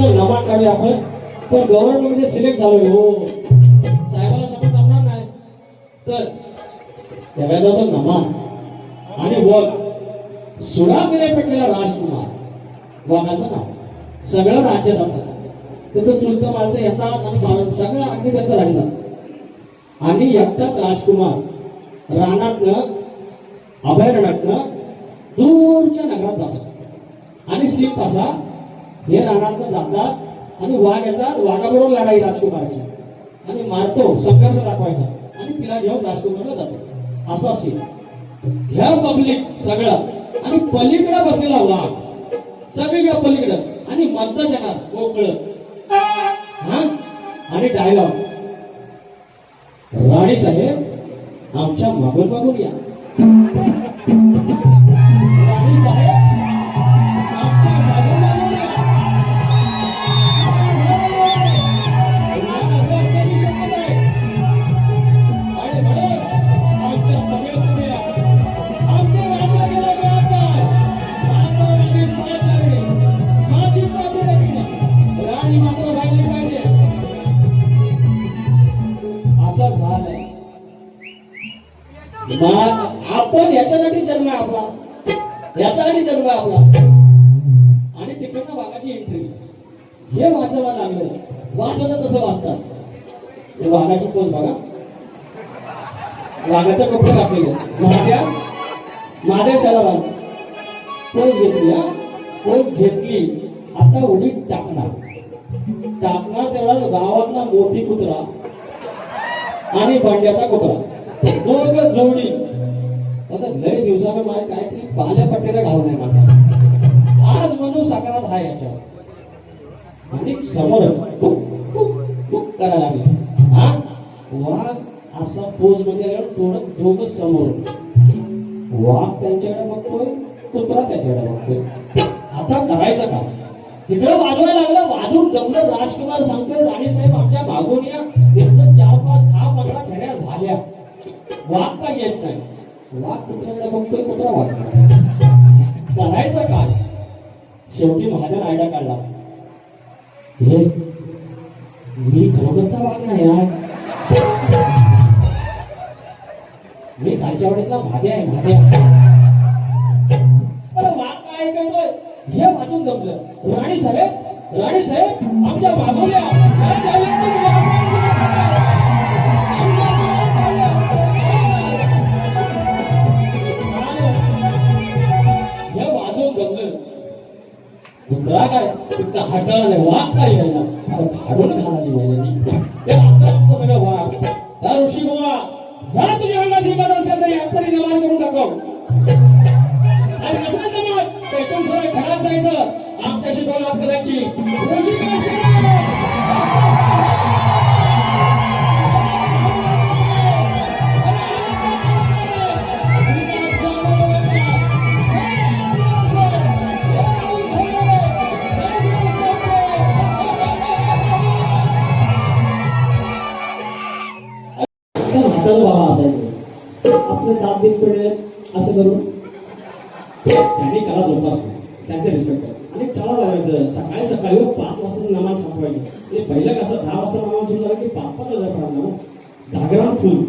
नमा काढूया आपण पण गव्हर्नमेंटमध्ये सिलेक्ट झालोय. हो. साहेबाला शपथ करणार नाही. तर त्या वेळेला नमा आणि वग सुडाकडे पेटलेला राजकुमार. वाघाचं नाव. सगळं राज्य जातं. त्याचं चुलतं मालतं येतात आणि बाळ- सगळं अगदी त्याचं राज्य जातं. आणि एकटाच राजकुमार रानातनं अभयारण्यातनं दूरच्या नगरात जात असतो. आणि सिंह असा हे रानातनं जातात आणि वाघ येतात. वाघाबरोबर लढाई राजकुमाराची. आणि मारतो संघर्ष दाखवायचा. आणि तिला घेऊन राजकुमारला जातो. असा सीन ह्या पब्लिक सगळं. आणि पलीकडे बसलेला वाघ. सगळीकडे पलीकडं. आणि मधनं येणार कोकळ हा? आणि डायलॉग राणी साहेब आमच्या मागून मागून या. याच्यासाठी जन्म आहे आपला. याच्यासाठी जन्म आहे आपला. आणि तिकडनं वाघाची एंट्री हे वाचावं लागलं. वाचलं तसं वाचतात. वाघाची पोच बघा. वाघाचा कपडे घातलेले. महाद्या महादेव शाला पोच घेतली हा. पोच घेतली. आता उडी टाकणार. टाकणार तेवढा गावातला मोती कुत्रा आणि भांड्याचा कुत्रा दोघ जोडी. आता लय दिवसानं माझ्या काहीतरी पाल्या पट्टेला घाव नाही माझा आज म्हणून सकारात हा याच्यावर. आणि समोर करायला लागले. हा? वाघ असा पोजमध्ये थोडं दोघ समोर. वाघ त्यांच्याकडे बघतोय कुत्रा त्यांच्याकडे बघतोय. आता करायचं का? तिकडं वाजवायला लागलं वाजून दमलं राजकुमार सांगतोय राणीसाहेब आमच्या मागून या चार पाच दहा पंधरा फेऱ्या झाल्या. वाघ का घेत नाही. वाघ कुत्र्याकडे बघतोय कुत्रा वाघ करायचं काय शेवटी महाजन आयडा काढला हे मी खरोखरचा वाघ नाही यार मी खालच्या वाड्यातला भाग्य आहे भाग्य अरे वाघ काय करतोय हे वाचून जमलं. राणी साहेब राणी साहेब आमच्या मागवल्या खाणारी असं सगळं ऋषी बुवा जा तुझ्या अंगात हिंमत असेल तर एक तरी निर्माण करून टाकव आणि कसं जमत पेटून सगळं घरात जायचं आमच्याशी दोन हात करायची. ऋषी हाताला बाबा असायचे आपले दात बीत पडले असं करून. त्यांनी कला जोपासली. त्यांचे रिस्पेक्ट आणि टाळा लावायचं सकाळी सकाळी पाच वाजता नामाला संपवायचं म्हणजे पहिलं कसं दहा वाजता नामाला सुरू झालं की पाच पाच हजार पडणार जागरण फुल.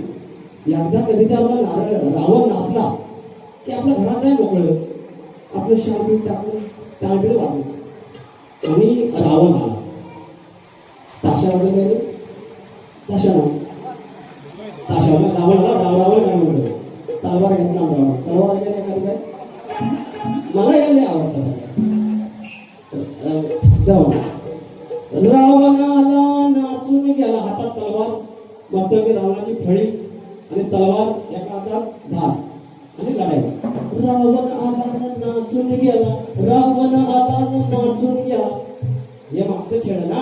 एकदा कधी आपला नारळ रावण नाचला की आपल्या घराचं आहे मोकळं. आपलं शांती टाकलं टाळबिळ वाजलं. आणि रावण आला. ताशा वगैरे ताशा रावण आला राव रावण काय म्हणतो तलवार घेतला रावण तलवार वगैरे एखादी काय मला यायला लय आवडतं सगळं रावण आला नाचून गेला. हातात तलवार मस्त रावणाची फळी आणि तलवार एका हातात धार आणि लढाई रावण आला नाचून गेला. रावण आला नाचून गेला हे मागचं खेळ ना?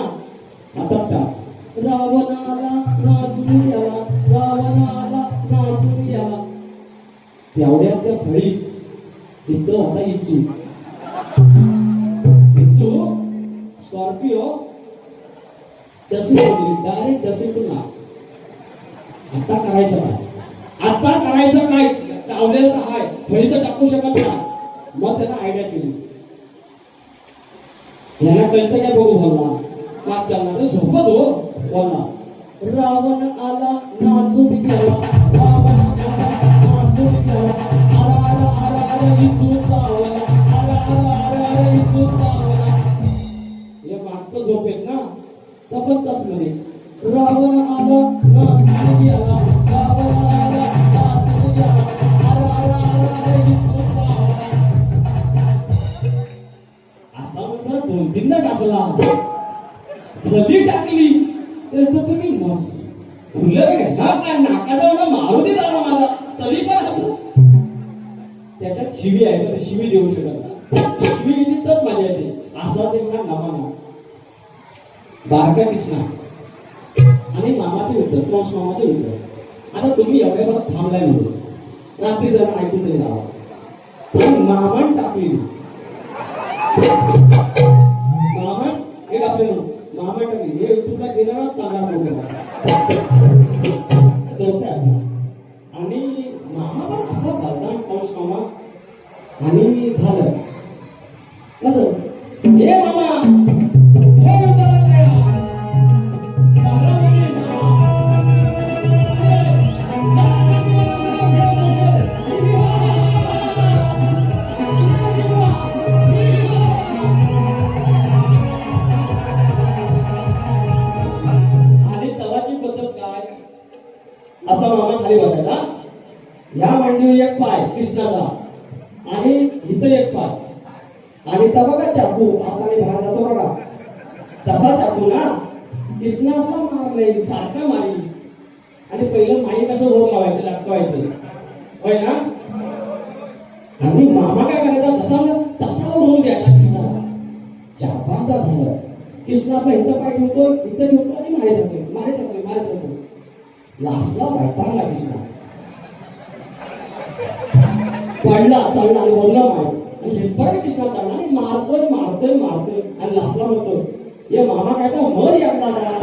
आता टाक. रावणाला नाचून गेला रावण आला नाचून गेला तेवढ्या त्या फळी तिथं होता इचू. इचू स्कॉर्पिओ डसी डायरेक्ट डसी पुन्हा आता करायचं काय? आता करायचं काय? चावलेलं तर हाय फळी तर टाकू शकत नाही. मग त्यांना आयडिया केली. ह्याला कळतं काय बघू भगवान? मागच्या तर झोपत हो रावण आला नाचून गेला. रावण कधी टाकली. तर तुम्ही मस फुलं घ्या ना काय नाकाचा एवढा मारुती झाला मला तरी पण आपण त्याच्यात शिवी आहे तर शिवी देऊ शकत नाही. शिवी गेली तर मजा येते. असा ते ना नमाना बारका कृष्णा. आणि मामाचे युद्ध कंस मामाचे युद्ध आता तुम्ही एवढ्या मला थांबलाय म्हणून. रात्री जरा ऐकून तरी राहा. पण मामान टाकली. मामण हे आपले म्हणून मामन टाकली हे युट्यूबला गेलं असा मामा खाली बसायचा. या मांडीवर एक पाय कृष्णाचा. आणि इथं एक पाय. आणि तर बघा चाकू हाताने बाहेर जातो बघा. तसा चाकू ना कृष्ण मारले सारखा मारी आणि पहिलं माई कसं रोग लावायचं लटकवायचं. होय ना? आणि मामा काय करायचा तसा ना तसा रोग द्यायचा कृष्णाला. चार पाचदा झालं. कृष्ण आपला इथं पाय ठेवतो इथं ठेवतो आणि मारे जातोय मारे जातोय मारे जातोय. लास्टला वैतागला कृष्ण पडला चालला आणि बोलला माय आणि हितपर्यंत कृष्ण चालला आणि मारतोय मारतोय मारतोय. आणि लास्टला म्हणतो ये मामा काय तर मर यातला जा